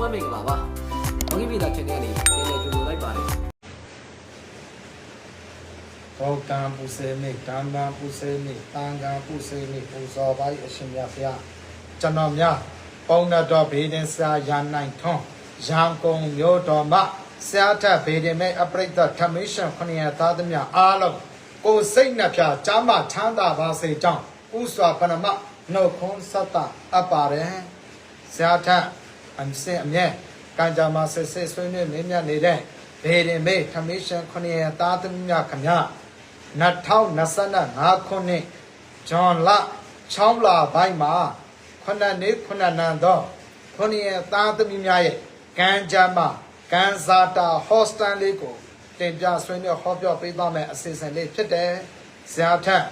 ဝမင်္ဂလာပါ။ဘောဂီမီတာ channel လေးပြန်လည်ကြိုဆိုလိုက်ပါတယ်ဘောကံပူစေမိတံဘာပူစေမိတန်ကံပူစေမိပူဇော်ပါ၏အရှင်မြတ်ဘုရားကျွန်တော်များပေါင်းတော်ဘေဒင်ဆရာရန်နိုင်ထွန်းရန်ကုန်မြို့တော်မှဆရာထဘေဒင်မဲ့အပရိသတ်ထမင်းရှင်ခொနည်းသားသမ ्या အားလုံးကိုယ်စိတ်နှပြချမ်းသာချမ်းသာပါစေကြောင်းဥစွာပနမနှုတ်ခွန်းဆက်တာအပ်ပါတယ်ဆရာထ အမစင်အမြဲကံကြမ္မာဆက်ဆက်ဆွေးနွေးမင်းမြတ်နေတဲ့ဘေဒင်မဲ့ထမင်းရှင်ခொနည်းသားသမ ्या ခမညာ2025ခုနှစ်ဇွန်လ6လပိုင်းမှာခုနှစ်နှစ်ခုနှစ်နံသောခုနှစ်ရဲ့သားသမီးများရဲ့ကံကြမ်းမှာကံစာတာဟော့စတန်လေးကိုတင်ပြဆွေးနွေးဟောပြောပေးသွားမယ်အစီအစဉ်လေးဖြစ်တယ်။ဇာထက်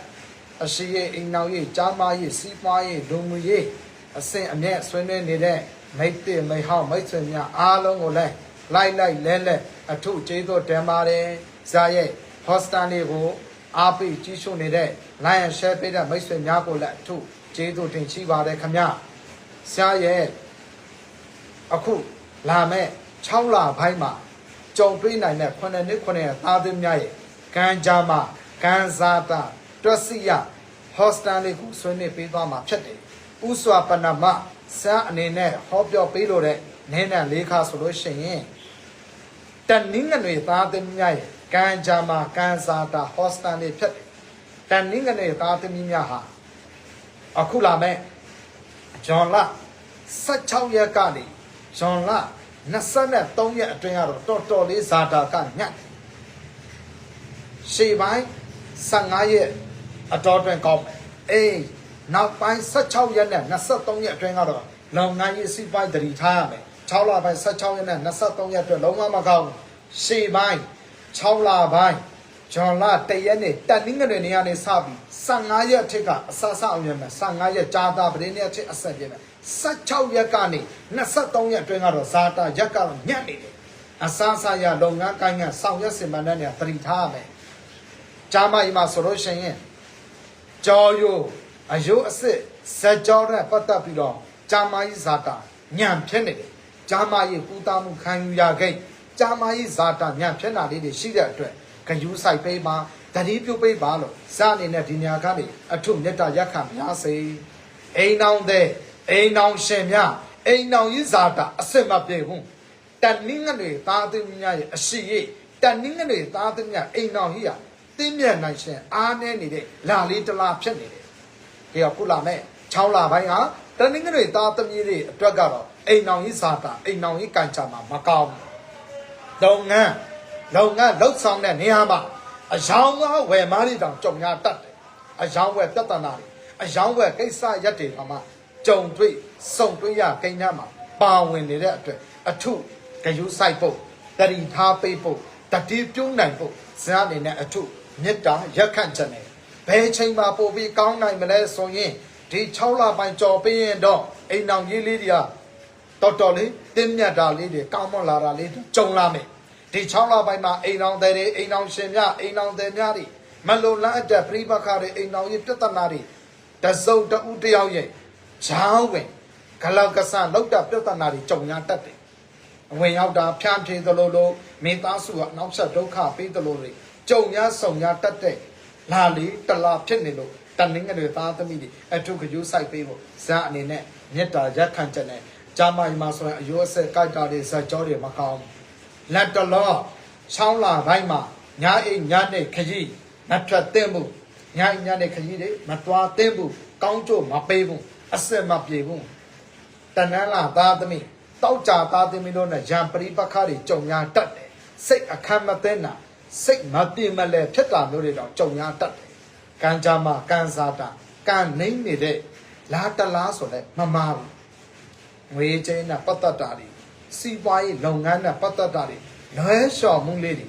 အရှိရဲ့အိမ်နောက်ရဲ့ကြားမရဲ့စီးပွားရဲ့လူမှုရဲ့အစဉ်အမြဲဆွေးနွေးနေတဲ့ မိတ်တိမိတ်ဟောင်းမိတ်ဆွေများအားလုံးကိုလည်းလိုက်လိုက်လဲလဲအထုကျေးဇူးတင်ပါတယ်။ဇာရဲ့ဟော့စတန်လေးကိုအားပေးကြီးရှုနေတဲ့ Lion Share ပေးတဲ့မိတ်ဆွေများကိုလည်းအထုကျေးဇူးတင်ရှိပါတယ်ခင်ဗျာဆရာရဲ့အခုလာမဲ့6လပိုင်းမှာကြုံတွေ့နိုင်တဲ့9နှစ်9ရက်သားသမီးများရဲ့ကံကြမ်းမှာကံစားတာတွက်စီရဟော့စတန်လေးကိုဆွေးနွေးပေးသွားမှာဖြစ်တယ်ဥစွာပနမ ဆရာအနေနဲ့ဟောပြောပေးလို့တဲ့နင်းနဲ့လေးခါဆိုလို့ရှိရင်တနင်္ဂနွေသားသမီးများရဲ့ကံကြမ္မာကံစာတာဟောစတန်လေးဖြစ်တယ်။တနင်္ဂနွေသားသမီးများဟာအခုလာမဲ့ဂျွန်လ16ရက်ကနေဂျွန်လ23ရက်အတွင်းကတော့တော်တော်လေးဇာတာကညတ်တယ်။ရှေ့ပိုင်း15ရက်အတော်တွင်ကောင်းမယ်။အေး နောက်ပိုင်း16ရက်နဲ့23ရက်အတွင်းကတော့လုံငန်းရေးစီးပွားရေးတတိထားရမယ်။6လပိုင်း16ရက်နဲ့23ရက်အတွက်လုံးဝမကောင်းဘူး။ရှေ့ပိုင်း6လပိုင်းဂျွန်လ1ရက်နေ့တက်နင်းငွေနေရာနေစပြီး15ရက်အထက်ကအဆအဆအောင်ရမယ်15ရက်ကြာတာပရင်းနေ့အထက်အဆက်ပြမယ်16ရက်ကနေ23ရက်အတွင်းကတော့ဇာတာရက်ကတော့ညံ့နေတယ်အဆအဆရလုပ်ငန်းကိုင်းကဆောင်ရွက်စင်ပန်တဲ့နေရာတတိထားရမယ်ဂျာမကြီးမှာဆိုလို့ရှိရင်ကြောယို အယိုးအစစ်ဇက်ကြောနဲ့ပတ်သက်ပြီးတော့ဂျာမကြီးဇာတာညံဖြစ်နေတယ်ဂျာမကြီးပူတာမှုခံယူရခဲ့ဂျာမကြီးဇာတာညံဖြစ်တာလေးတွေရှိတဲ့အတွက်ဂယူးဆိုင်ပေးပါတတိပြုတ်ပေးပါလို့စအနေနဲ့ဒီညာကနေအထုမေတ္တာရက်ခံများစေအိမ်အောင်တဲ့အိမ်အောင်ရှင်များအိမ်အောင်ကြီးဇာတာအစစ်မပြေဘူးတနင်းငနေသားသမီးများရဲ့အရှိရိတနင်းငနေသားသမီးများအိမ်အောင်ကြီးဟာတင်းမြတ်နိုင်ရှင်အားနေနေတဲ့လာလေးတလားဖြစ်နေတယ် ဒီကခုလာမဲ့6လပိုင်းဟာတနင်္ဂနွေသားသမီးတွေအတွက်ကတော့အိမ်အောင်ကြီးဇာတာအိမ်အောင်ကြီးကံချမှာမကောင်းဘူးလုပ်ငန်းလုပ်ငန်းလှုပ်ဆောင်တဲ့နေရာမှာအယောင်ကားဝယ်မားတွေတောင်ကြုံရတတ်တယ်အယောင်ဝယ်ပြဿနာတွေအယောင်ဝယ်ကိစ္စရက်တွေတောင်မှကြုံတွေ့စုံတွေ့ရကိန်းထဲမှာပါဝင်နေတဲ့အတွက်အထုဂယုဆိုင်ဖို့တတိထားပေးဖို့တတိပြုံးနိုင်ဖို့ဇာအနေနဲ့အထုမေတ္တာရက်ခန့်ချက်နဲ့ ဘယ်ချိန်မှာပို့ပြီးကောင်းနိုင်မလဲဆိုရင်ဒီ6လပိုင်းကြော်ပေးရင်တော့အိမ်အောင်ကြီးလေးတွေကတော်တော်လေးတင်းမြတ်တာလေးတွေကောင်းမွန်လာတာလေးတွေကြုံလာမယ်ဒီ6လပိုင်းမှာအိမ်အောင်တဲ့တွေအိမ်အောင်ရှင်များအိမ်အောင်တဲ့များတွေမလုံလန်းအပ်တဲ့ပြိပခါတွေအိမ်အောင်ကြီးပြဿနာတွေတစုံတဦးတယောက်ရဲ့ချောင်းဝင်ဂလောက်ကဆန်လောက်တာပြဿနာတွေကြုံရတတ်တယ်အဝင်ရောက်တာဖြန့်ဖြေသလိုလိုမိသားစုကနောက်ဆက်ဒုက္ခပေးသလိုတွေကြုံရဆုံရတတ်တဲ့ လာလီတလာဖြစ်နေလို့တန်ငငယ်တွေသားသမီးတွေအထုကယူဆိုင်ပေးဖို့ဇာအနေနဲ့မေတ္တာရက်ခံချက်နဲ့ဂျာမိုင်မှာဆိုရင်အယိုးအဆက်ကြိုက်တာတွေဇက်ကြောတွေမကောင်းဘူးလက်တလောချောင်းလာတိုင်းမှာညာအိမ်ညာနဲ့ခကြီးမဖြတ်သိမ့်မှုညာအိမ်ညာနဲ့ခကြီးတွေမသွားသိမ့်ဘူးကောင်းကျို့မပေးဘူးအဆက်မပြေဘူးတဏ္ဍလာသားသမီးတောက်ကြသားသမီးတို့နဲ့ရံပရိပခါတွေကြုံရတတ်တယ်စိတ်အခမ်းမသိနာ စိတ်မပြေမလဲဖြစ်တာမျိုးတွေတော့ကြုံရတတ်တယ်ကံကြမှာကံစားတာကံနှိမ့်နေတဲ့လာတလားဆိုလဲမမာဘူးငွေချင်းနဲ့ပတ်သက်တာတွေစီးပွားရေးလုပ်ငန်းနဲ့ပတ်သက်တာတွေလွဲလျှော်မှုလေးတွေ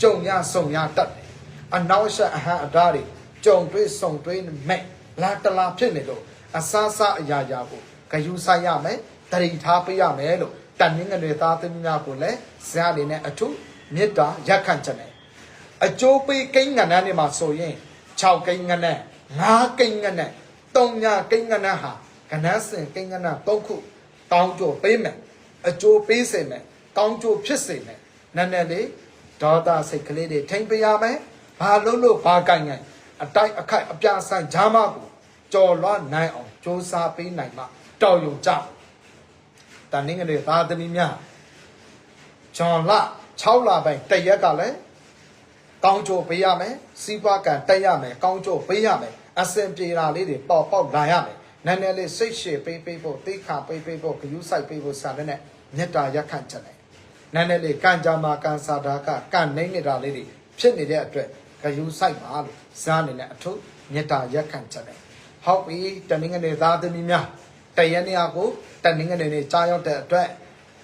ကြုံရဆုံရတတ်တယ်အနောက်ရှက်အဟံအဓာတွေကြုံတွေ့ဆုံတွေ့မဲ့လာတလားဖြစ်နေလို့အဆအဆအရာရာကိုဂယူဆိုင်ရမယ်တရိထားပေးရမယ်လို့တန်ငင်းငွေသားသမီးများကိုလည်းဇာအနေနဲ့အထုမေတ္တာရက်ခန့်ချက်နဲ့ အကျိုးပေးကိန်းငဏ္ဍနေမှာဆိုရင်6ကိန်းငဏ္ဍ9ကိန်းငဏ္ဍ3ညကိန်းငဏ္ဍဟာကဏ္ဍစင်ကိန်းငဏ္ဍ3ခုတောင်းကြပေးမယ်အကျိုးပေးစေမယ်ကောင်းကျိုးဖြစ်စေမယ်နည်းနည်းလေးဒေါသစိတ်ကလေးတွေထိမ့်ပေးရမယ်ဘာလို့လို့ဘာကိုင်ငိုင်အတိုက်အခိုက်အပြဆိုင်ဂျာမကိုကြော်လွှမ်းနိုင်အောင်စ조사ပေးနိုင်မှတော်ရုံကြတန်ငင်းကလေးသာသမီများဂျွန်လ6လပိုင်းတရက်ကလည်း ကောင်းကျိုးပေးရမယ်စီးပွားကံတက်ရမယ်ကောင်းကျိုးပေးရမယ်အစင်ပြေတာလေးတွေပေါက်ပေါက်လာရမယ်နည်းနည်းလေးစိတ်ရှည်ပေးပေးဖို့တိတ်ခါပေးပေးဖို့ဂယူးဆိုင်ပေးဖို့စာနဲ့နဲ့မေတ္တာရက်ခံချက်တယ်နည်းနည်းလေးကံကြမှာကံစာတာကကံနှိမ့်နေတာလေးတွေဖြစ်နေတဲ့အတွက်ဂယူးဆိုင်ပါလို့ဇာအနေနဲ့အထုမေတ္တာရက်ခံချက်တယ်ဟုတ်ပြီတနင်္ဂနွေသားသမီးများတရက်နေရာကိုတနင်္ဂနွေနေ့ကြားရောက်တဲ့အတွက်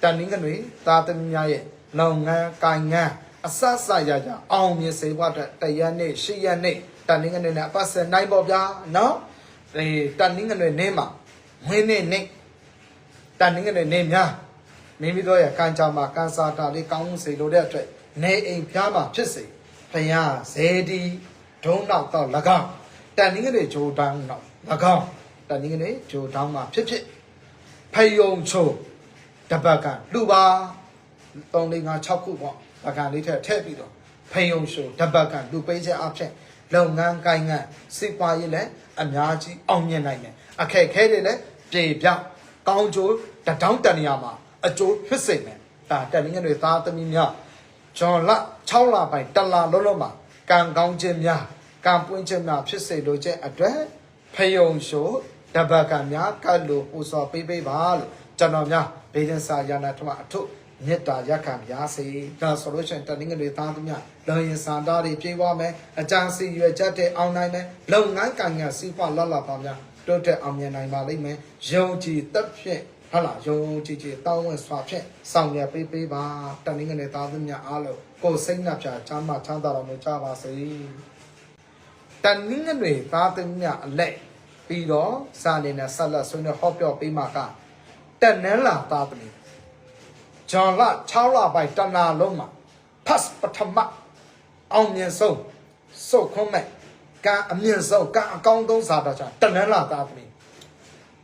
တနင်္ဂနွေသားသမီးများရဲ့လုပ်ငန်းကိုင်ငန်း အဆဆရရအောင်မြင်စေဖို့အတွက်တရက်နေ့ရှစ်ရက်နေ့တနင်္ဂနွေနဲ့အပတ်စနိုင်ပေါ့ဗျာနော်ဒီတနင်္ဂနွေနေ့မှာဝင်းနေ့နေ့တနင်္ဂနွေနေ့များမိမိတို့ရဲ့ကံကြမ္မာကံစာတာလေးကောင်းမှုစေလို့တဲ့အတွက်နေအိမ်ဖျားမှာဖြစ်စေဖယားဇေဒီဒုံနောက်တော့၎င်းတန်နည်းကလေးဂျိုတောင်းတော့၎င်းတန်နည်းကလေးဂျိုတောင်းမှာဖြစ်ဖြစ်ဖယုံချုံတပတ်ကလူပါ3 4 5 6ခုပေါ့ ပကံလေးထည့်ထည့်ပြီးတော့ဖယုံချုံတပတ်ကလူပေးချက်အဖြစ်လုပ်ငန်းကိုင်းငန်းစိတ်ပွားရေးလည်းအများကြီးအောင်မြင်နိုင်တယ်အခက်ခဲတွေလည်းပြေပြောင်းကောင်းကျိုးတတောင်းတန်နေရာမှာအကျိုးဖြစ်စေမယ်ဒါတန်နည်းကလေးသားသမီးများဂျွန်လ6လပိုင်းတလလုံးလုံးမှာကံကောင်းခြင်းများကံပွင့်ခြင်းများဖြစ်စေလိုခြင်းအတွက်ဖယုံရှို့တပတ်ကံများကတ်လို့ပူဇော်ပေးပေးပါလို့ကျွန်တော်များဘေးဒင်စာယာနာထမအထု မေတ္တာရက်ခံပါစေဒါဆိုလို့ရှိရင်တနင်္ဂနွေသားသမီးလောရင်စန္ဒာတွေပြေးသွားမယ်အကြံစီရွယ်ချက်တဲ့အောင်နိုင်မယ်လုပ်ငန်းကံညာစီးပွားလောလပါများတိုးတက်အောင်မြင်နိုင်ပါလိမ့်မယ်ယုံကြည်သက်ဖြင့်ဟုတ်လားယုံကြည်ကြည်တောင်းဝင်စွာဖြင့်ဆောင်ရွက်ပေးပေးပါတနင်္ဂနွေသားသမီးအားလုံးကိုယ်စိတ်နှပြချမ်းသာချမ်းသာတော်မူကြပါစေတနင်္ဂနွေသားသမီးအလက်ပြီးတော့စာနေနဲ့ဆက်လက်ဆွေးနွေးဟောပြောပေးမှာကတနင်္လာသားသမီး ဂျွန်လ6လပိုင်းတနာလုံးမှာဖတ်ပထမအောင်မြင်ဆုံးစုတ်ခွန်းမဲ့ကံအမြင့်ဆုံးကံအကောင်းဆုံးစာတော်ချာတနင်္လာသားသမီး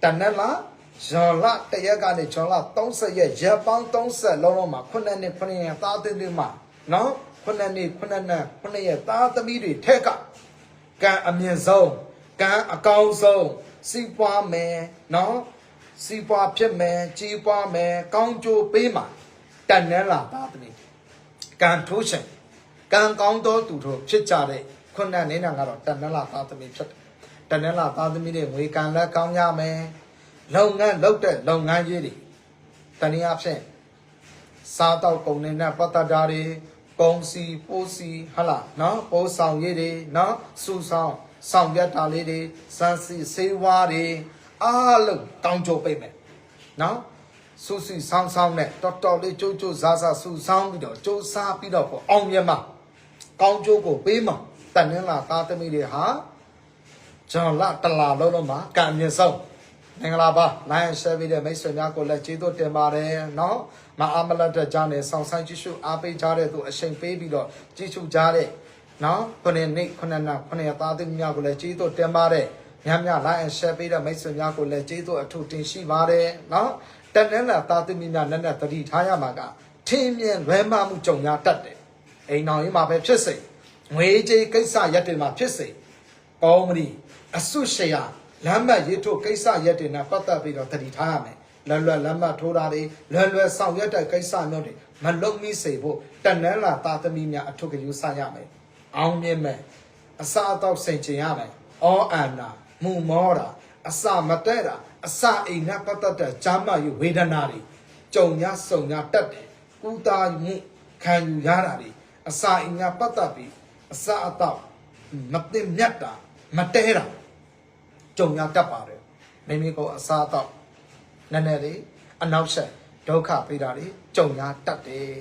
တနက်လာဇွန်လတရက်ကနေဇွန်လ30ရက်ရက်ပေါင်း30လုံးလုံးမှာခုနှစ်နှစ်ခုနှစ်ရက်သားသမီးတွေမှာနော်ခုနှစ်နှစ်ခုနှစ်နှစ်ခုနှစ်ရက်သားသမီးတွေထက်ကကံအမြင့်ဆုံးကံအကောင်းဆုံးစီးပွားမယ်နော်စီးပွားဖြစ်မယ်ကြီးပွားမယ်ကောင်းကျိုးပေးမှာ တန်နန်းလာသားသမီးကံထိုးရှင်ကံကောင်းသောသူတို့ဖြစ်ကြတဲ့ခုနှစ်နှစ်နာကတော့တန်နန်းလာသားသမီးဖြစ်တယ်တနင်္လာသားသမီးတွေငွေကံလက်ကောင်းရမယ်လုပ်ငန်းလုပ်တဲ့လုပ်ငန်းကြီးတွေတနည်းအားဖြင့်စားတော့ကုန်နေနဲ့ပတ်သက်တာတွေပုံစီပိုးစီဟလာနော်ပိုးဆောင်ရည်တွေနော်စူဆောင်ဆောင်ရက်တာလေးတွေစမ်းစီစေးဝါးတွေအားလုံးတောင်းကြပိတ်မယ်နော် စုစီဆောင်းဆောင်းနဲ့တော်တော်လေးကြိုးကြိုးစားစားစူဆောင်းပြီးတော့ကြိုးစားပြီးတော့ပေါ့အောင်မြတ်မှာကောင်းကျိုးကိုပေးမှာတန်နှင်းလာသားသမီးတွေဟာကျွန်တော်လတလာလုံးလုံးမှာကံမြင့်ဆုံးမင်္ဂလာပါလိုင်းရှယ်ပြီးတဲ့မိတ်ဆွေများကိုလည်းကျေးဇူးတင်ပါတယ်နော်မအားမလတ်တဲ့ကြောင့်လည်းဆောင်းဆိုင်ကြည့်ရှုအားပေးကြတဲ့သူအချိန်ပေးပြီးတော့ကြည့်ရှုကြတဲ့နော်ခုနှစ်နှစ်ခုနှစ်နှစ်ခုနှစ်သားသမီးများကိုလည်းကျေးဇူးတင်ပါတယ်များများ like and share ပေးတဲ့မိတ်ဆွေများကိုလည်းကျေးဇူးအထူးတင်ရှိပါတယ်နော် တနင်္လာသားသမီးများနဲ့နဲ့တတိထားရမှာကထင်းမြင်လွဲမှားမှုကြုံရတတ်တယ်အိမ်တော်ကြီးမှာပဲဖြစ်စေငွေကြေးကိစ္စရက်တွေမှာဖြစ်စေကောင်းမရီအဆုရှရာလမ်းမတ်ရေးထိုးကိစ္စရက်တွေနဲ့ပတ်သက်ပြီးတော့တတိထားရမယ်လွယ်လွယ်လမ်းမတ်ထိုးတာတွေလွယ်လွယ်ဆောင်ရွက်တဲ့ကိစ္စမျိုးတွေမလုံမိစေဖို့တနန်းလာသားသမီးများအထုကယူဆရမယ်အောင်မြင်မယ်အစာအတော့စိန်ချင်ရမယ်အောအန္နာမူမောတာ အစာမတဲ့တာအစာအိမ်နဲ့ပတ်သက်တဲ့ဂျာမယူဝေဒနာတွေကြုံရစုံရတတ်တယ်ကုသမှုခံယူရတာတွေအစာအိမ်နဲ့ပတ်သက်ပြီးအစာအတော့မသိမြတ်တာမတဲတာကြုံရတတ်ပါတယ်မိမိကိုအစားတော့နည်းနည်းလေးအနောက်ဆက်ဒုက္ခပေးတာလေးကြုံရတတ်တယ်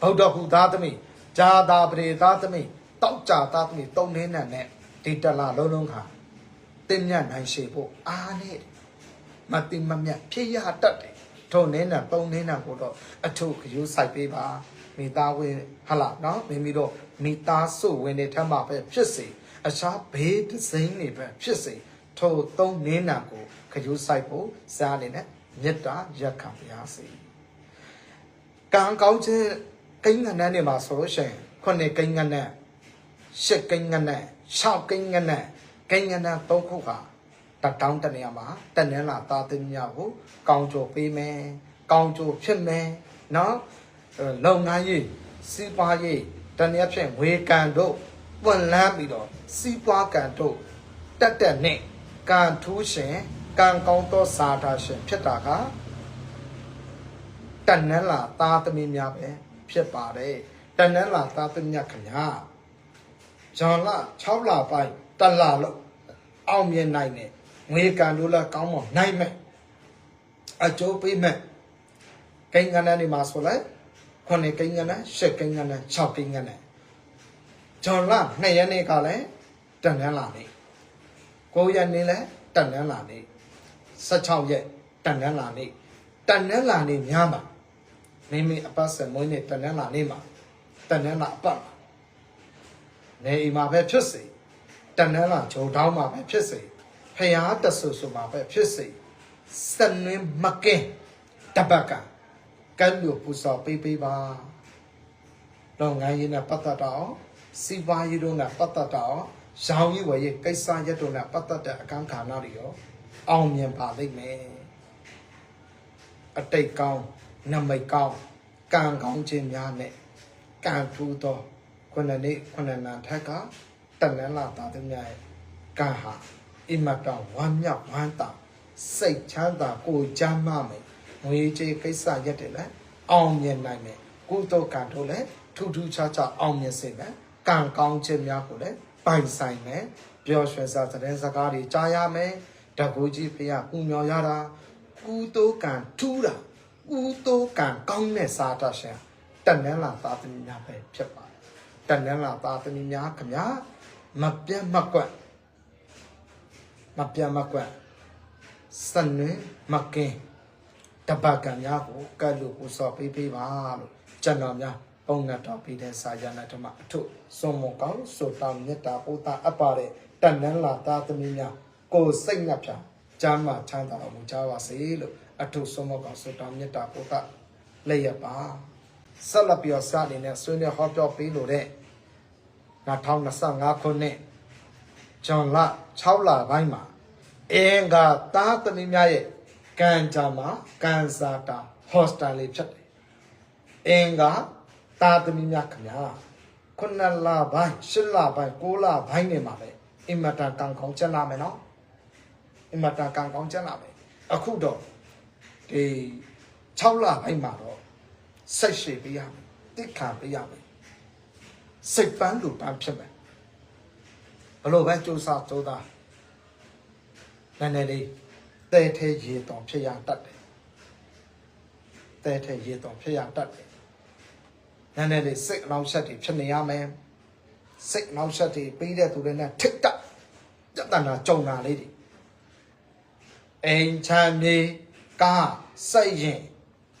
ဗုဒ္ဓဟူသားသမီးဂျာတာပရိသားသမီးတောက်ကြသားသမီးတုံနေနဲ့နဲ့ဒီတလာလုံးလုံးခါ တင်မြတ်နိုင်ရှိဖို့အားနဲ့မတိမမြတ်ဖြစ်ရတတ်တယ်ထုံနေနဲ့ပုံနေနဲ့ကိုတော့အထုခယူဆိုင်ပေးပါမိသားဝင်ဟလာနော်မိမိတို့မိသားစုဝင်တွေထမ်းမှာပဲဖြစ်စေအခြားဘေးဒဇိန်တွေပဲဖြစ်စေထိုသုံးနင်းနာကိုခယူဆိုင်ဖို့စားအနေနဲ့မေတ္တာရက်ခံပါရစေကံကောင်းခြင်းကိန်းငနန်းနေမှာဆိုလို့ရှိရင်ခုနှစ်ကိန်းငနန်းရှစ်ကိန်းငနန်းရှောက်ကိန်းငနန်း ကိန်းငနန်းသုံးခုဟာတတောင်းတနေရာမှာတနင်္လာသားသမီးများကိုကောင်းကြိုပေးမယ်ကောင်းကြိုဖြစ်မယ်နော်အဲလုပ်ငန်းရေးစီးပွားရေးတနည်းဖြင့်ဝေကံတို့ပွင့်လန်းပြီးတော့စီးပွားကံတို့တက်တက်နဲ့ကံထူးရှင်ကံကောင်းသောစာတာရှင်ဖြစ်တာကတန်နန်းလာသားသမီးများပဲဖြစ်ပါတယ်တန်နန်းလာသားသမီးများခင်ဗျာဂျွန်လာ6လပိုင်း တလလို့အောင်မြင်နိုင်တယ်ငွေကန်လို့လည်းကောင်းမွန်နိုင်မယ်အကျိုးပေးမယ်ကိန်းကနန်းနေမှာဆိုလိုက်ခုနှစ်ကိန်းကနန်းရှစ်ကိန်းကနန်း6ကိန်းကနန်းဂျွန်လာ2ရက်နေ့ကလည်းတန်နန်းလာနေ9ရက်နေ့လည်းတန်နန်းလာနေ16ရက်တန်နန်းလာနေတန်နန်းလာနေများမှာမိမိအပတ်စံမွေးနေ့တနင်္လာနေ့မှာတနင်္လာအပတ်မှာနေအိမ်မှာပဲဖြစ်စေ တနင်္လာဂျုံတောင်းမှာပဲဖြစ်စေဖျားတဆူဆူမှာပဲဖြစ်စေစနင်းမကင်တပတ်ကကံလို့ပူစော်ပေးပေးပါတော့ငိုင်းရင်နဲ့ပတ်သက်တော့စီပွားရေးတို့နဲ့ပတ်သက်တော့ရောင်ကြီးဝယ်ရေးကိစ္စရက်တို့နဲ့ပတ်သက်တဲ့အခန်းကဏ္ဍတွေရောအောင်မြင်ပါလိမ့်မယ်အတိတ်ကောင်းနမိတ်ကောင်းကံကောင်းခြင်းများနဲ့ကံထူးသောခုနှစ်နေ့ခုနှစ်နာထက်က တဏ္ဍလာသာသမီးရဲ့ကံဟာအမတဝမ်းမြောက်ဝမ်းသာစိတ်ချမ်းသာကိုယ်ချမ်းသာမယ်ငွေကြေးကိစ္စရက်တယ်လဲအောင်မြင်နိုင်မယ်ကုသိုလ်ကံတို့လည်းထူးထူးခြားခြားအောင်မြင်စေမယ်ကံကောင်းခြင်းများကိုလည်းပိုင်ဆိုင်မယ်ပျော်ရွှင်စွာသတင်းစကားတွေကြားရမယ်တကူကြီးဖရာပူမြော်ရတာကုသိုလ်ကံထူးတာကုသိုလ်ကံကောင်းတဲ့စာတတ်ရှင်တန်နန်းလာသာသမီများပဲဖြစ်ပါတယ်တန်နန်းလာသာသမီများခမညာ မပြတ်မကွက်မပြတ်မကွက်စနွေမကင်းတပတ်ကံများကိုကတ်လို့ပူစော်ပေးပေးပါလို့ကျွန်တော်များပုံနဲ့တော်ပြီးတဲ့စာရဏဓမ္မအထုစွန်မွန်ကောင်းဆိုတောင်းမြတ်တာပို့တာအပ်ပါတဲ့တန်နန်းလာသာသမီများကိုယ်စိတ်နှပြကျမ်းမာချမ်းသာတော်မူကြပါစေလို့အထုစွန်မွန်ကောင်းဆိုတောင်းမြတ်တာပို့တာလက်ရပါဆက်လက်ပြီးတော့စအနေနဲ့ဆွေးနွေးဟောပြောပေးလို့တဲ့ 2025ခုနှစ်ဇွန်လ6လပိုင်းမှာအင်္ဂါသားသမီးများရဲ့ကံကြမ္မာကံစာတာဟော့စတန်လေးဖြစ်တယ်။အင်္ဂါသားသမီးများခင်ဗျာခုနှစ်လပိုင်းရှစ်လပိုင်းကိုးလပိုင်းနေမှာပဲအင်မတန်ကံကောင်းကျက်လာမယ်နော်။အင်မတန်ကံကောင်းကျက်လာမယ်။အခုတော့ဒီ6လပိုင်းမှာတော့စိတ်ရှိပေးရမယ်။တိခံပေးရမယ်။ စိတ်ပန်းလူပန်းဖြစ်မယ်။ဘလို့ပဲကြိုးစားကြိုးစားနည်းနည်းလေးတဲထဲရေတောင်ဖြစ်ရတတ်တယ်တဲထဲရေတောင်ဖြစ်ရတတ်တယ်နည်းနည်းလေးစိတ်အလောင်းချက်တွေဖြစ်နေရမယ်စိတ်အလောင်းချက်တွေပြီးတဲ့သူတွေနဲ့ထိတ်တက်ပြဿနာကြုံတာလေးတွေအိမ်ချမ်းမြေကားစိတ်ရင်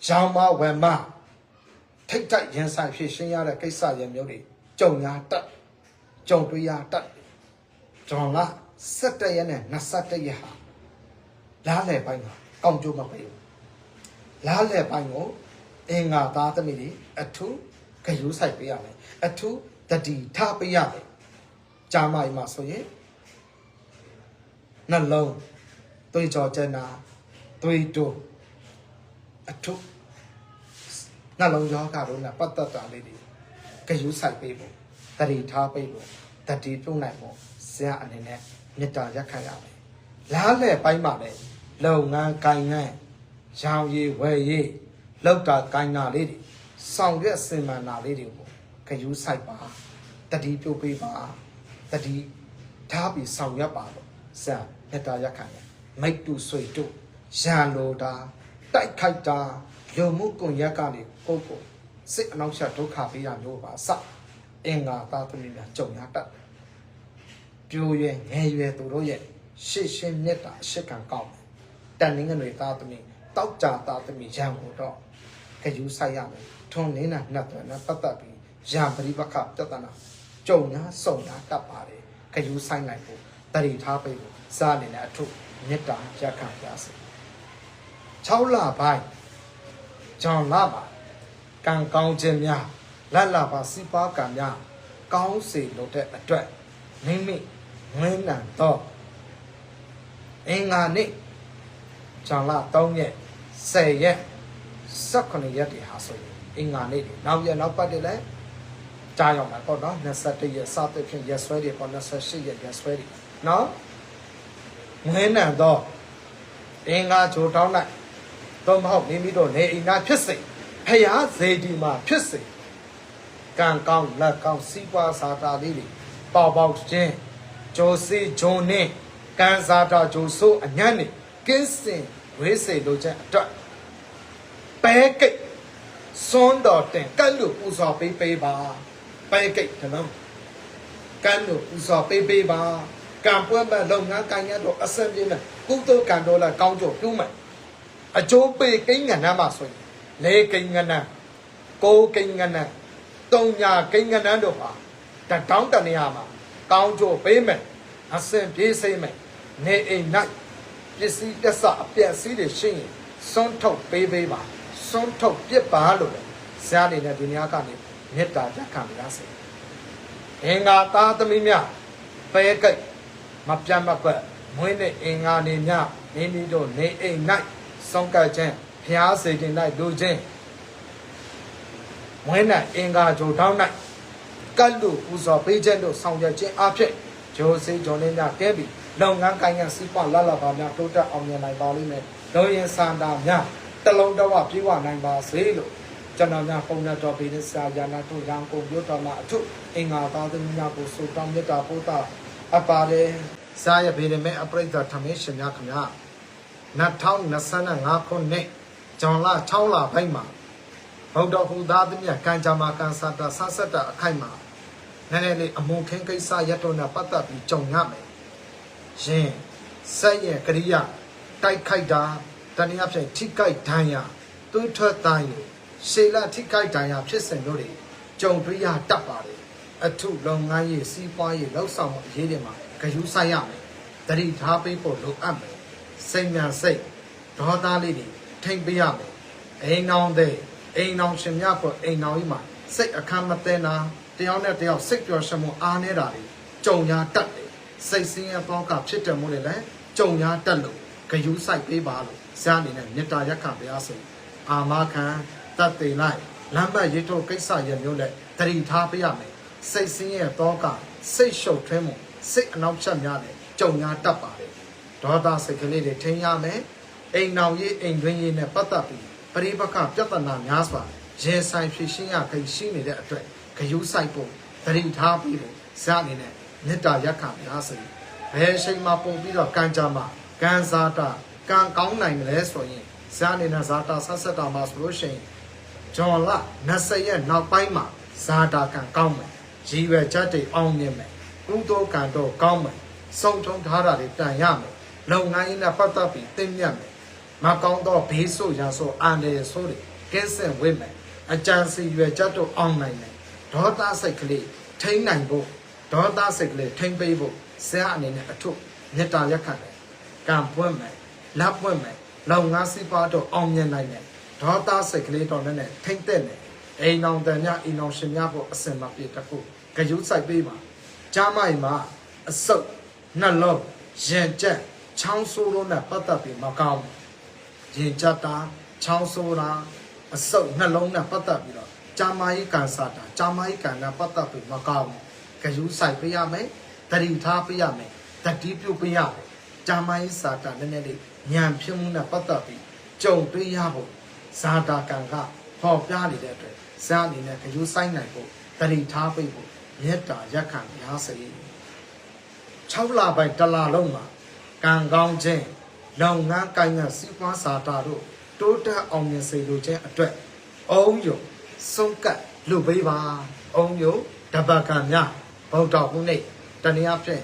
ရောင်မဝယ်မထိတ်တက်ရင်ဆိုင်ဖြစ်ရှင်းရတဲ့ကိစ္စရမျိုးတွေ ကြုံရတတ်ကြုံတွေ့ရတတ်ဂျွန်လာ17ရက်နဲ့21ရက်ဟာလားလေပိုင်းမှာကောင်းကျိုးမပေးဘူးလားလေပိုင်းကိုအင်္ဂါသားသမီးတွေအထုဂယုဆိုင်ပေးရမယ်အထုတတိထားပေးရမယ်ကြာမကြီးမှာဆိုရင်နှလုံးသွေးကြောကျနာသွေးတိုးအထုနှလုံးရောဂါတို့နဲ့ပတ်သက်တာလေးတွေ ဂယုဆိုင်ပေးဖို့တတိထားပေးဖို့တတိပြုတ်နိုင်ဖို့ဆရာအနေနဲ့မေတ္တာရက်ခံရမယ်လားလေပိုင်းမှာလည်းလုပ်ငန်းကိုင်ငန်းရောင်ရည်ဝယ်ရည်လောက်တာကိုင်နာလေးတွေဆောင်ရွက်စင်မှန်တာလေးတွေကိုခယူးဆိုင်ပါတတိပြုတ်ပေးပါတတိထားပြီးဆောင်ရွက်ပါလို့ဆရာမေတ္တာရက်ခံရမိတ်တူဆွေတို့ရန်လိုတာတိုက်ခိုက်တာလူမှုကွန်ရက်ကနေကိုယ့်ကို စိတ်အနှောက်အယှက်ဒုက္ခပေးတာမျိုးပါစအင်္ဂါသားသမီးများကြုံရတတ်တယ်ပြိုရွယ်ငယ်ရွယ်သူတို့ရဲ့ရှေ့ရှင်းမြတ်တာအရှိကံကောင်းတယ်တန်နင်းငွေသားသမီးတောက်ကြသားသမီးရံကိုတော့ခယူးဆိုင်ရမယ်ထွန်းနေတာနှက်တယ်နဲ့ပတ်သက်ပြီးရံပရိပခပြဿနာကြုံညာစုံတာတတ်ပါတယ်ခယူးဆိုင်နိုင်ဖို့တတိထားပေးဖို့စားနေတဲ့အထုမြတ်တာရက်ခံပြစေ6လပိုင်းဂျွန်လပါ ကံကောင်းခြင်းများလက်လာပါစီပါကံများကောင်းစေလို့တဲ့အတွက်မိမိဝင်းနံတော့အင်္ဂါနေ့ဇန်လ3ရက်10ရက်18ရက်တွေဟာဆိုရင်အင်္ဂါနေ့တွေနောက်ရက်နောက်ပတ်တွေလည်းကြားရောက်မှာပေါ့နော်21ရက်စသဖြင့်ရက်ဆွဲတွေပေါ့28ရက်ရက်ဆွဲတွေနော်ဝင်းနံတော့အင်္ဂါဂျိုတောင်းလိုက်သို့မဟုတ်မိမိတို့နေအိမ်သားဖြစ်စေ ဖယားဇေဒီမှာဖြစ်စေကံကောင်းလက်ကောင်းစီးပွားစာတာလေးတွေပေါပေါချင်းဂျိုစီဂျုံနဲ့ကံစာတာဂျိုဆိုးအညံ့နေကင်းစင်ဝေးစေလိုချက်အတွက်ပဲကိတ်စွန်းတော်တင်ကန့်လို့ပူဇော်ပေးပေးပါပဲကိတ်တလုံးကန့်လို့ပူဇော်ပေးပေးပါကံပွဲမဲ့လုပ်ငန်းကိုင်ရတော့အစံပြင်းနဲ့ကုသိုလ်ကံတော်လာကောင်းကြပြုမယ်အကျိုးပေးကိန်းငဏမှာဆိုရင် လေကိန်းငဏကိုကိန်းငဏတုံညာကိန်းငဏတို့ပါတတောင်းတနေရမှာကောင်းကျိုးပေးမယ်အစင်ပြေးစိမ့်မယ်နေအိမ်၌ပစ္စည်းတက်ဆအပြည့်စည်းတွေရှိရင်စွန့်ထုတ်ပေးပေးပါစွန့်ထုတ်ပြစ်ပါလို့လေဇာနေနဲ့ဒီညကနေမေတ္တာကြခံပါစေအင်္ဂါသားသမီးများပဲကိတ်မပြတ်မကွက်မွေးနေအင်္ဂါနေများမိမိတို့နေအိမ်၌ဆုံးကပ်ခြင်း ဖျားစေခြင်း၌လူချင်းမွေး၌အင်္ဂါဂျိုတောင်း၌ကတ်လူပူဇော်ပေးခြင်းတို့ဆောင်ရွက်ခြင်းအဖြစ်ဂျိုစေဂျုံလေးများတဲပြီးလုပ်ငန်းကိုင်ငန်းစီးပွားလလပါများတိုးတက်အောင်မြင်နိုင်ပါလိမ့်မယ်လုံရင်စန္ဒာများတလုံးတဝပြေဝနိုင်ပါစေလို့ကျွန်တော်များပုံနဲ့တော်ပေးတဲ့ဆရာယာနာတို့ရန်ကုန်မြို့တော်မှာအထုအင်္ဂါသားသမီးများကိုဆုတောင်းမြတ်တာပို့တာအပ်ပါတယ်စာရပေရမဲအပရိသတ်ထမင်းရှင်များခင်ဗျာ2025ခုနှစ် ဇွန်လ6လပိုင်းမှာဗုဒ္ဓဟူသားသမီးကံကြမ္မာကံစာတာဆဆက်တာအခိုက်မှာနည်းနည်းလေးအမုန်ခင်းကိစ္စရတော့နဲ့ပတ်သက်ပြီးကြုံရမယ်။ရင်ဆက်ရဲ့ကရိယာတိုက်ခိုက်တာတနည်းအားဖြင့်ထိခိုက်ဒဏ်ရာသွေးထွက်တိုင်းရှေလထိခိုက်ဒဏ်ရာဖြစ်စဉ်တို့တွေကြုံတွေ့ရတတ်ပါတယ်။အထုလုပ်ငန်းရေးစီးပွားရေးလောက်ဆောင်မှုအရေးတွေမှာဂရုစိုက်ရမယ်။တတိထားပေးဖို့လိုအပ်မယ်။စိတ်မြန်စိတ်ဒေါသလေးတွေ ထိမ့်ပေးရမယ်အိမ်အောင်တဲ့အိမ်အောင်ရှင်များပေါ်အိမ်အောင်ကြီးမှာစိတ်အခမ်းမသိနာတယောက်နဲ့တယောက်စိတ်ပျော်ရွှင်မှုအားနေတာတွေကြုံညာတက်တယ်စိတ်ဆင်းရဲပေါကဖြစ်တယ်မို့လေလဲကြုံညာတက်လို့ဂယုစိုက်ပေးပါလို့ဇာအနေနဲ့မေတ္တာရက်ခံပါရစေအာမခံတတ်သိလိုက်လမ်းပတ်ရိတ်ထုတ်ကိစ္စရမျိုးနဲ့တတိထားပေးရမယ်စိတ်ဆင်းရဲပေါကစိတ်ရှုပ်ထွေးမှုစိတ်အနောက်ချက်များနဲ့ကြုံညာတက်ပါတယ်ဒေါသစိတ်ကလေးတွေထိန်းရမယ် အိမ်နောင်ရေးအိမ်တွင်းရေးနဲ့ပတ်သက်ပြီးပရိပက္ခပြဿနာများစွာရင်ဆိုင်ဖြေရှင်းရခိရှိနေတဲ့အတွက်ဂယုစိုက်ဖို့သတိထားပြီးဖို့ဇာအနေနဲ့မေတ္တာရက်ခံပါစေဘယ်အချိန်မှပုံပြီးတော့ကံကြမှာကံစားတာကံကောင်းနိုင်မလဲဆိုရင်ဇာအနေနဲ့ဇာတာဆက်ဆက်တာမှာဆိုလို့ရှိရင်ဂျွန်လ20ရက်နောက်ပိုင်းမှာဇာတာကံကောင်းမယ်ရည်ရွယ်ချက်တွေအောင်မြင်မယ်ကုသိုလ်ကံတော့ကောင်းမယ်စုံထုံထားတာတွေတန်ရမယ်လုပ်ငန်းရေးနဲ့ပတ်သက်ပြီးသိမြတ်မယ် မကောင်းတော့ဘေးဆိုရဆိုအန်တယ်ဆိုတွေကင်းစင်ဝိမယ်အကြံစီရွယ်ချက်တို့အောင်နိုင်မယ်ဒေါသစိတ်ကလေးထိန်းနိုင်ဖို့ဒေါသစိတ်ကလေးထိန်းပေးဖို့ဆရာအနေနဲ့အထုမေတ္တာရက်ခံတယ်ကံပွင့်မယ်လက်ပွင့်မယ်လုပ်ငန်းစီးပွားတို့အောင်မြင်နိုင်မယ်ဒေါသစိတ်ကလေးတော့လည်းထိန်းတဲ့မယ်အိမ်အောင်တန်များအိမ်အောင်ရှင်များဖို့အစင်မပြေတခုဂယုစိုက်ပေးပါကြားမိုင်မှာအစုပ်နှလုံးရင်ကျက်ချောင်းဆိုးလို့နဲ့ပတ်သက်ပြီးမကောင်းဘူး ရင်ကြက်တာချောင်းဆိုးတာအဆုပ်နှလုံးနဲ့ပတ်သက်ပြီးတော့ဂျာမာယီကန်စာတာဂျာမာယီကန်နဲ့ပတ်သက်ပြီးမကောင်းဘူးဂယူးဆိုင်ပေးရမယ်တတိထားပေးရမယ်တတိပြုတ်ပေးရမယ်ဂျာမာယီစာတာနည်းနည်းလေးညံဖြစ်မှုနဲ့ပတ်သက်ပြီးကြုံတွေ့ရဖို့ဇာတာကန်ကဟောပြနေတဲ့အတွက်ဇာအနေနဲ့ဂယူးဆိုင်နိုင်ဖို့တတိထားပေးဖို့မေတ္တာရက်ခံပါစေ6လပိုင်းတစ်လလုံးမှာကံကောင်းခြင်း လုပ်ငန်းကိုင်ငန်းစီးပွားစာတာတို့တိုးတက်အောင်မြင်စေလိုခြင်းအတွက်အုံယုံဆုံးကပ်လူပေးပါအုံယုံတပတ်ကံများဗုဒ္ဓဟူနေတနည်းအားဖြင့်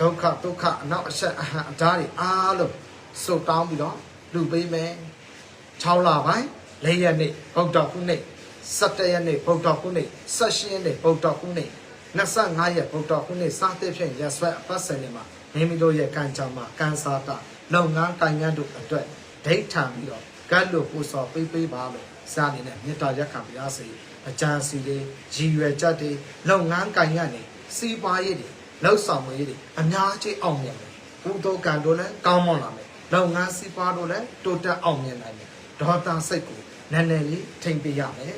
ဒုက္ခဒုက္ခအနောက်အဆက်အဟံအဓာတ်တွေအားလုံးစုတောင်းပြီးတော့လူပေးမယ်6လပိုင်း၄ရက်နေ့ဗုဒ္ဓဟူနေ17ရက်နေ့ဗုဒ္ဓဟူနေ18ရက်နေ့ဗုဒ္ဓဟူနေ25ရက်ဗုဒ္ဓဟူနေစသဖြင့်ရက်ဆွဲအပတ်စဉ်တွေမှာမိမိတို့ရဲ့ကံကြမ္မာကံစားတာ လုပ်ငန်းကိုင်ငန်းတို့အတွက်ဒိဋ္ဌံပြီးတော့ကတ်လို့ပူစော်ပေးပေးပါလို့စာအနေနဲ့မေတ္တာရက်ခံပါရစေအကြံစီတွေရည်ရွယ်ချက်တွေလုပ်ငန်းကိုင်ရနေစီးပွားရေးတွေလှုပ်ဆောင်မှုရေးတွေအများကြီးအောင်မြင်တယ်ကုသိုလ်ကံတို့လည်းကောင်းမွန်လာမယ်လုပ်ငန်းစီးပွားတို့လည်းတိုးတက်အောင်မြင်နိုင်တယ်ဒေါသစိတ်ကိုနည်းနည်းလေးထိမ့်ပေးရမယ်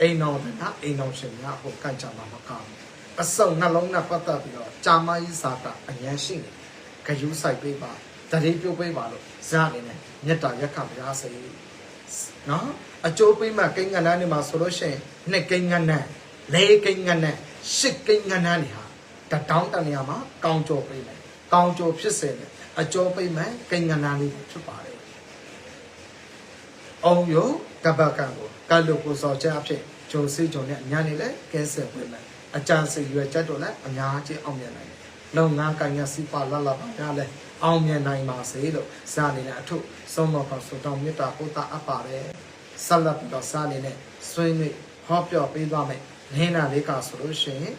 အိမ်တော်ကအိမ်တော်ရှင်များဟိုကန့်ကြမှာမကောင်းဘူးအစုံနှလုံးနဲ့ပတ်သက်ပြီးတော့ကြာမကြီးစာတာအញ្ញရှိနေခယူးဆိုင်ပေးပါ တတိပြုတ်ပေးပါလို့ဇာအနေနဲ့မေတ္တာရက်ခံပါရစေနော်အကျိုးပေးမှကိန်းကဏ္ဍနေမှာဆိုလို့ရှိရင်နှစ်ကိန်းကဏ္ဍလေးကိန်းကဏ္ဍရှစ်ကိန်းကဏ္ဍနေဟာတတောင်းတနေရာမှာကောင်းကြောပေးမယ်ကောင်းကြောဖြစ်စေတယ်အကျိုးပေးမှကိန်းကဏ္ဍလေးဖြစ်ပါတယ်အောင်ယတပကံကိုကတ်လို့ကိုစောချက်အဖြစ်ဂျုံစီဂျုံနဲ့ညာနေလဲကဲဆယ်ဝင်မယ်အကြံစီရွယ်ချက်တို့လည်းအများကြီးအောင်မြင်နိုင် တယ်လုံငန်းကိုင်ရစီပါလာလာပါရလဲအောင်မြင်နိုင်ပါစေလို့စအနေနဲ့အထုဆုံးမပါဆိုတော့မေတ္တာပို့တာအပ်ပါတယ်ဆက်လက်ပြီးတော့စအနေနဲ့ဆွေးနွေးဟောပြောပေးသွားမယ်နင်းနာလေးကဆိုလို့ရှိရင်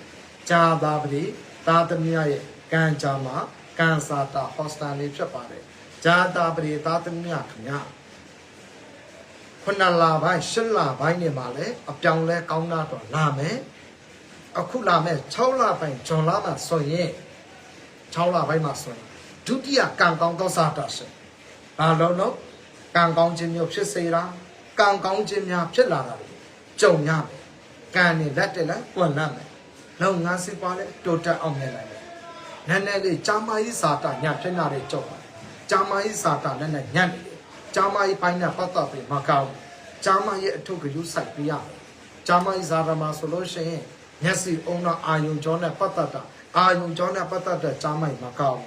ဂျာသာပတိသာသမီရဲ့ကံကြမှာကံစာတာဟောစတန်လေးဖြစ်ပါတယ်ဂျာသာပတိသာသမီခင်ဗျာခုနလပိုင်းရှစ်လပိုင်းနေမှာလဲအပြောင်းလဲကောင်းတာတော့လာမယ်အခုလာမယ်6လပိုင်းဂျွန်လမှာဆိုရင် 6လပိုင်းမှာဆိုရင်ဒုတိယကံကောင်းသောစာတာရှင်ဘာလို့လို့ကံကောင်းခြင်းမျိုးဖြစ်စေတာကံကောင်းခြင်းများဖြစ်လာတာလေကြုံရမယ်ကံနဲ့လက်တက်လက်ပွင့်လတ်မယ်လုံငန်းစီပွားလဲတိုးတက်အောင်မြင်နိုင်တယ်နည်းနည်းလေးကြာမကြီးစာတာညဖြစ်လာတဲ့ကြုံပါကြာမကြီးစာတာနဲ့နဲ့ညံ့နေတယ်ကျာမကြီးပိုင်းနဲ့ပတ်သက်ပြီးမကောင်းကျာမရဲ့အထုပ်ကယူဆိုင်ပြရမယ်ကျာမကြီးဇာရမဆိုလို့ရှိရင်မျက်စိအုံတော့အာယုံကြောနဲ့ပတ်သက်တာ အာယုံကြောနဲ့ပတ်သက်တဲ့ကျာမကြီးမကောင်း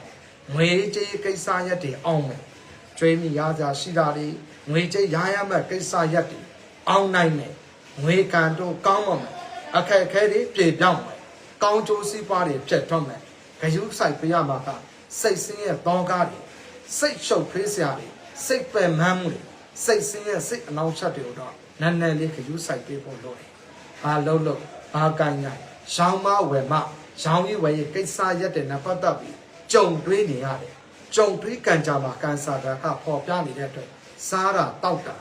ငွေကြေးကိစ္စရက်တွေအောင်မယ်ကျွေးမိရကြရှိတာတွေငွေကြေးရရမဲ့ကိစ္စရက်တွေအောင်နိုင်မယ်ငွေကန်တို့ကောင်းမမယ်အခက်အခဲတွေပြေပြောင်းမယ်ကောင်းကျိုးစီးပွားတွေဖြစ်ထွန်းမယ်ဂယုဆိုင်ပြရမှာကစိတ်ဆင်းရဲတောကားတွေစိတ်ရှုပ်ဖေးစရာတွေစိတ်ပယ်မန်းမှုတွေစိတ်ဆင်းရဲစိတ်အနှောင့်အယှက်တွေကိုတော့နည်းနည်းလေးခရူးဆိုင်ပေးဖို့လိုတယ်။ဘာလို့လို့ဘာကိုင်းနိုင်ရောင်းမဝယ်မ ရောင်းရေးဝယ်ရေးကိစ္စရက်တဲ့နဲ့ပတ်သက်ပြီးကြုံတွေးနေရတယ်။ကြုံတွေးကံကြမှာကန်ဆာကကပေါ်ပြနေတဲ့အတွက်စားတာတောက်တာ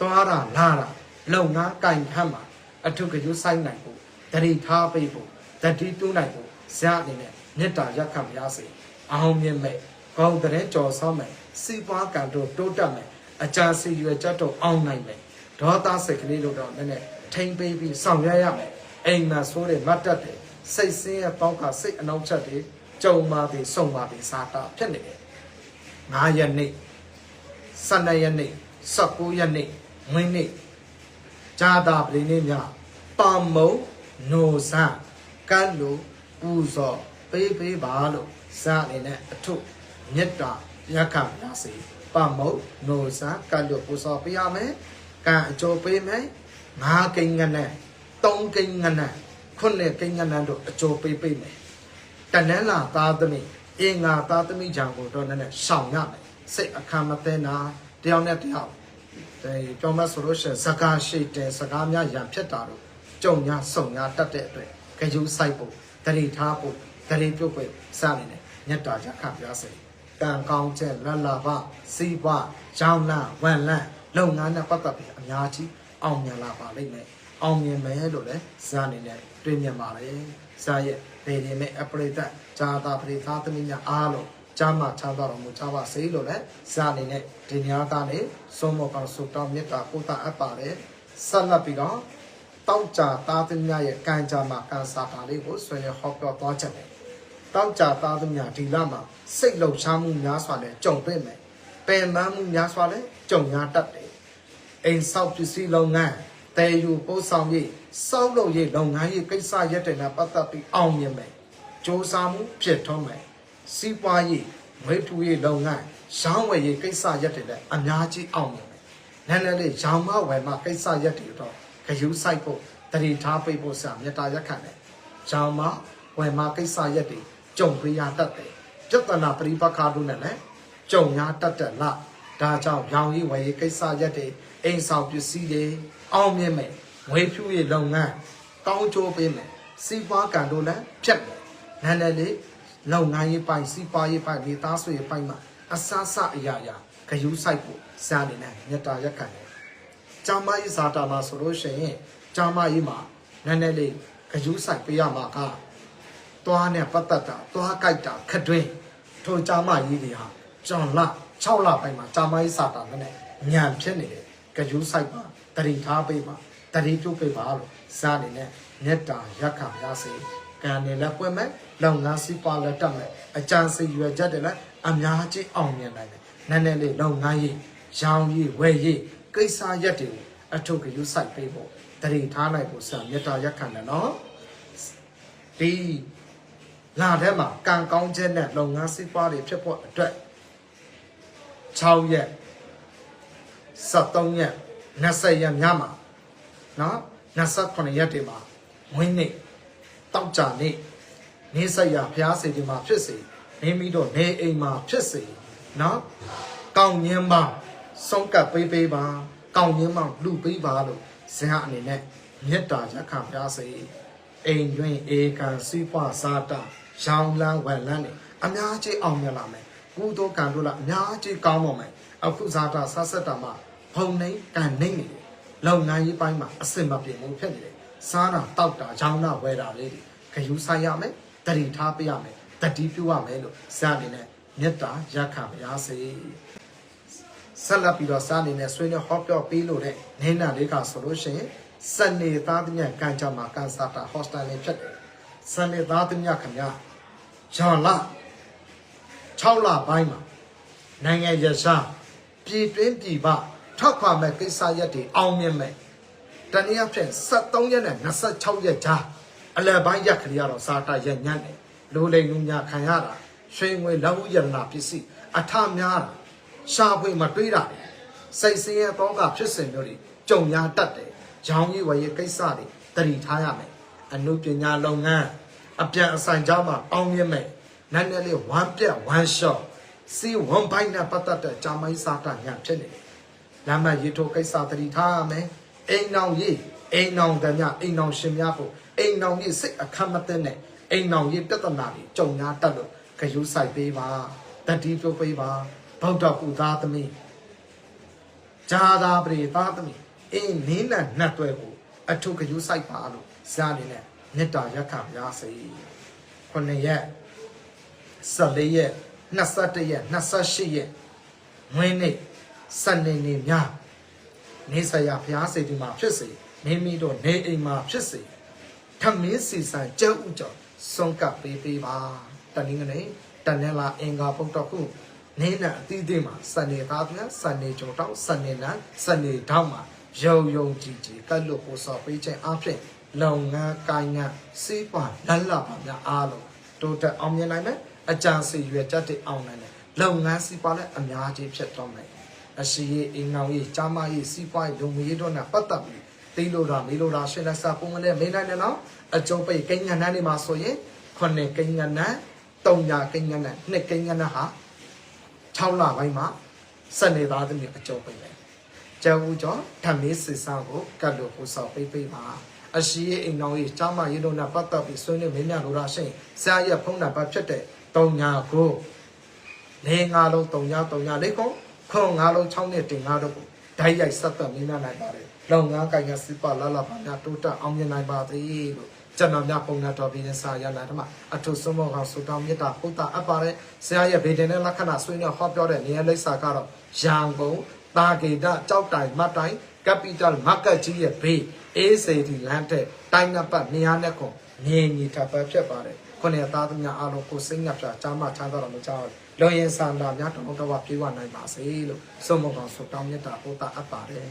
သွားတာလာတာလုံငန်းကင်ခတ်မှာအထုခရူးဆိုင်နိုင်ဖို့တတိထားပေးဖို့တတိတူးနိုင်ဖို့ဇာအနေနဲ့မေတ္တာရက်ခံပါရစေ။အောင်မြင်မဲ့ကောင်းတဲ့ကြော်ဆောင်မဲ့စီပွားကံတို့တိုးတက်မယ်အကြစီရွယ်ချက်တို့အောင်နိုင်မယ်ဒေါသစိတ်ကလေးတို့တော့နည်းနည်းထိမ့်ပေးပြီးဆောင်ရွက်ရမယ်အိမ်မှာဆိုးတယ်မတ်တက်တယ် စိတ်ဆင်းရဲပေါက်ကစိတ်အနှောက်အယှက်တွေကြုံပါပြီစုံပါပြီစာတာဖြစ်နေတယ်9ရက်နေ့12ရက်နေ့19ရက်နေ့မင်းနေ့ဇာတာပလင်းနေ့များပါမုံနိုဇာကတ်လို့ပူဇော်ပေးပေးပါလို့ဇာအနေနဲ့အထုမေတ္တာရက်ခံပါစေပမုတ်နိုစာကတ်လို့ပူဇော်ပေးရမယ်ကံအကျိုးပေးမယ်ငါးကိန်းငနဲ့သုံးကိန်းငနဲ့ ခုနှစ်ကိန်းငနဲ့တို့အကျိုးပေးပေးမယ်တနန်းလာသားသမီးအင်္ဂါသားသမီးကြောင့်ကိုတော့နည်းနည်းရှောင်ရမယ်စိတ်အခမ်းမသိနာတယောက်နဲ့တယောက်အဲပြောမဆိုလို့ရှိရင်စကားရှိတယ်စကားများရံဖြစ်တာတို့ကြုံညာစုံညာတတ်တဲ့အတွက်ကြူးဆိုင်ဖို့တတိထားဖို့တတိပြုတ်ဖို့စနေတယ်ညတ်တာကြခပြားစေကံကောင်းချက်လတ်လာပစီးပွားရောင်းလန့်ဝမ်လန့်လုပ်ငန်းနဲ့ပတ်သက်ပြီးအများကြီးအောင်မြင်လာပါလိမ့်မယ် အောင်မြင်မယ်လို့လည်းဇာအနေနဲ့တွေ့မြင်ပါတယ်ဇာရဲ့ဒေဒီမဲ့အပရိသတ်ဇာတာပရိသတ်သမီးများအားလုံးကျမ်းမာချမ်းသာတော်မူကြပါစေလို့လည်းဇာအနေနဲ့ဒီညကနေဆုံးမကောင်းဆုတောင်းမေတ္တာပို့တာအပ်ပါတယ်ဆက်လက်ပြီးတော့တောက်ကြသားသမီးများရဲ့ကံကြမှာကံစာပါလေးကိုဆွေးနွေးဟောပြောသွားချက်တယ်တောက်ကြသားသမ ्या ဒီလမှာစိတ်လှုပ်ရှားမှုများစွာနဲ့ကြုံတွေ့မယ်ပင်ပန်းမှုများစွာနဲ့ကြုံရတတ်တယ်အိမ်ဆောက်ပစ္စည်းလုပ်ငန်း တဲယူပို့ဆောင်ရေးစောက်လုပ်ရေးလုပ်ငန်းရေးကိစ္စရက်တွေနဲ့ပတ်သက်ပြီးအောင်မြင်မယ်စ조사မှုဖြစ်ထွန်းမယ်စီးပွားရေးဝိထုရေးလုပ်ငန်းရောင်းဝယ်ရေးကိစ္စရက်တွေလည်းအများကြီးအောင်မြင်မယ်နည်းနည်းလေးရောင်းမဝယ်မကိစ္စရက်တွေတော့ဂယူးဆိုင်ဖို့တတိထားပိတ်ဖို့ဆရာမေတ္တာရက်ခံတယ်ရောင်းမဝယ်မကိစ္စရက်တွေကြုံပေးရတတ်တယ်ပြဿနာပရိပခါတို့နဲ့လည်းကြုံရတတ်တယ်လား ဒါကြောင့်ရောင်ရေးဝယ်ရေးကိစ္စရက်တွေအိမ်ဆောင်ပစ္စည်းတွေအောင်မြင်မယ်ငွေဖြူရေးလုပ်ငန်းကောင်းကျိုးပေးမယ်စီးပွားကံတို့လည်းဖြတ်မယ်နည်းနည်းလေးလုပ်ငန်းရေးပိုင်းစီးပွားရေးပိုင်းမိသားစုရေးပိုင်းမှာအဆအဆအရာရာဂယူးဆိုင်ဖို့စားနေနဲ့မြတ်တာရက်ခံတယ်ဂျာမကြီးဇာတာမှာဆိုလို့ရှိရင်ဂျာမကြီးမှာနည်းနည်းလေးဂယူးဆိုင်ပေးရမှာကသွားနဲ့ပတ်သက်တာသွားကြိုက်တာခက်တွင်းထိုဂျာမကြီးတွေဟာဂျွန်လ 6လပိုင်းမှာဂျာမကြီးဇာတာနဲ့ညံဖြစ်နေတယ်ဂယူးဆိုင်ပါတတိထားပေးပါတတိပြုတ်ပေးပါလို့ဇာနေနဲ့မြတ်တာရက်ခါရစေကံနေလည်းပွင့်မဲ့လုပ်ငန်းစီးပွားလည်းတက်မဲ့အကြံစီရွယ်ချက်တွေလည်းအများကြီးအောင်မြင်နိုင်တယ်နည်းနည်းလေးလုပ်ငန်းရေးရောင်းရေးဝယ်ရေးကိစ္စရက်တွေကိုအထုပ်ကယူဆိုင်ပေးဖို့တတိထားနိုင်ဖို့ဆရာမြတ်တာရက်ခံတယ်နော်ဒီလာထဲမှာကံကောင်းခြင်းနဲ့လုပ်ငန်းစီးပွားတွေဖြစ်ဖို့အတွက် 6ရက်73ရက်20ရက်ညမှာနော်28ရက်တွေမှာဝင်းနေတောက်ကြနေနေဆက်ရဖျားစေဒီမှာဖြစ်စေနေမိတော့နေအိမ်မှာဖြစ်စေနော်ကောင်းညင်းပါဆုံးကပ်ပေးပေးပါကောင်းညင်းပါလူပေးပါလို့ဇင်ဟာအနေနဲ့မေတ္တာရက်ခံပြစေအိမ်တွင်ဧကန်စီးပွားစားတာရောင်းလန်းဝယ်လန်းနေအများကြီးအောင်မြင်လာမယ် ကုသိုလ်ကံတို့လားအများကြီးကောင်းပါမယ်အခုဇာတာဆဆက်တာမှာဖုံနေကံနေနေတယ်လုပ်ငန်းရေးပိုင်းမှာအစင်မပြေဘူးဖြစ်နေတယ်စားတာတောက်တာရောင်းတာဝယ်တာလေးတွေခယူဆိုင်ရမယ်တတိထားပေးရမယ်တတိပြုရမယ်လို့ဇာအနေနဲ့မေတ္တာရက်ခံပါရစေဆက်လက်ပြီးတော့စားအနေနဲ့ဆွေးနွေးဟောပြောပေးလို့တဲ့နေနာလေးကဆိုလို့ရှိရင်စနေသားသမ ्या ကန်ကြမှာကန်စာတာဟော့စတယ်လေးဖြစ်တယ်စနေသားသမ ्या ခင်ဗျာဂျွန်လာ 6လပိုင်းမှာနိုင်ငံရစားပြည်တွင်းပြည်ပထောက်ခွာမဲ့ကိစ္စရက်တွေအောင်မြင်မဲ့တနည်းအားဖြင့်73ရက်နဲ့26ရက်ကြားအလယ်ပိုင်းရက်ကလေးကတော့စာတာရက်ညံ့တယ်လိုလိမ်လူညာခံရတာရွှေငွေလက်ဝရဏပစ္စည်းအထများတာရှာဖွေမတွေးတာလေစိတ်ဆင်းရဲတော့ကဖြစ်စဉ်မျိုးတွေကြုံရတတ်တယ်။ရောင်းရည်ဝယ်ရည်ကိစ္စတွေတတိထားရမယ်။အနုပညာလုပ်ငန်းအပြန်အဆိုင်ကြားမှာအောင်မြင်မယ်။ နည်းနည်းလေးဝမ်းပြက်ဝမ်းလျှော့စီဝမ်ဘိုင်းနဲ့ပတ်သက်တဲ့ဂျာမိုင်းစာတာညာဖြစ်နေတယ်။လမ်းမရေထိုးကိစ္စတတိထားရမယ်။အိမ်အောင်ရေးအိမ်အောင်တည်းများအိမ်အောင်ရှင်များဖို့အိမ်အောင်ရေးစိတ်အခမ်းမသိနဲ့အိမ်အောင်ရေးပြဿနာတွေကြုံရတတ်လို့ခရူးဆိုင်ပေးပါတတိပြုတ်ပေးပါဗုဒ္ဓကုသားသမီးဂျာသာပရိသားသမီးအင်းနင်းနဲ့နှတ်တွဲကိုအထုကယူဆိုင်ပါလို့ဇာနေနဲ့မေတ္တာရက်ခံပါစေခုနှစ်ရက် 14ရက်21ရက်28ရက်ဝင်းနေ့စနေနေ့များနေဆရာဘုရားစေတီမှာဖြစ်စေမိမိတို့နေအိမ်မှာဖြစ်စေထမင်းစီဆိုင်ကျုပ်ဥကြောင့်ဆုံးကပ်ပေးပေးပါတနင်္ဂနွေတနင်္လာအင်္ဂါပုဒ်တော်ခုနေနဲ့အသီးသီးမှာစနေသားပြန်စနေကြုံတော့စနေနန်းစနေတောင်းမှာယုံယုံကြည်ကြည်ကတ်လို့ပို့စော်ပေးခြင်းအဖြစ်လုပ်ငန်းကိုင်းငန်းစီးပွားလက်လပါများအားလုံးတိုးတက်အောင်မြင်နိုင်မယ် အကြံစီရွယ်ချက်တွေအောင်နိုင်တယ်လုပ်ငန်းစီးပွားလည်းအများကြီးဖြစ်တော့မယ်အရှိရေးအင်ငောင်ရေးကြားမရေးစီးပွားရေးလူမှုရေးတို့နဲ့ပတ်သက်ပြီးသိလို့တာမေးလို့တာရှင်းလက်စာပုံမနဲ့မေးနိုင်တယ်နော်အကျုံးပိတ်ကိန်းငန်းနှန်းတွေမှာဆိုရင်ခုနှစ်ကိန်းငန်းနှန်း၃ညာကိန်းငန်းနှန်းနှစ်ကိန်းငန်းနှန်းဟာ6လပိုင်းမှာစနေသားသမီးအကျုံးပိတ်တယ်။ကျောင်းဦးကျော်ဓမ္မေစစ်စားကိုကတ်လို့ကိုစောပိတ်ပိတ်ပါအရှိရဲ့အိမ်တော်ကြီးကျောင်းမရေလုံးနဲ့ပတ်သက်ပြီးဆွေးနွေးမင်းများလိုတာရှိရင်ဆရာရဲ့ဖုန်းနံပါတ်ဖြစ်တဲ့ 3ညာကိုနေငါလုံး3ညာ3ညာလေးကိုခွန်ငါလုံး6နဲ့တင်ငါတို့ကိုဓာတ်ရိုက်ဆက်သက်မင်းများနိုင်ပါတယ်။လုံငန်းကိုင်ကစစ်ပါလာလာပါများတိုးတက်အောင်မြင်နိုင်ပါသေးလို့ကျွန်တော်များပုံနာတော်ပြီးရင်စာရလာတယ်မှာအထုဆုံးမောကဆူတောင်းမြတ်တာပုဒ်တာအပ်ပါတယ်ဆရာရဲ့ဗေဒင်နဲ့လက္ခဏာဆွေးနွေးဟောပြောတဲ့နေရာလိပ်စာကတော့ရန်ကုန်တာဂေတကြောက်တိုင်မတ်တိုင် capital market ကြီးရဲ့ဘေးအေးစေတီလမ်းတဲ့တိုင်းနပ်ပတ်နေရာနဲ့ကွန်ငြင်းညီထပ်ပဲဖြစ်ပါတယ် ခုနှစ်သားသမီးအားလုံးကိုစိတ်ညပ်ပြချမ်းမချမ်းသာတော်မကြောက်လောရင်စန္ဒာများတော်တော်ပြေဝနိုင်ပါစေလို့ဆုံးမကောင်ဆူတောင်းမြတ်တာပုဒ်တာအပ်ပါတယ်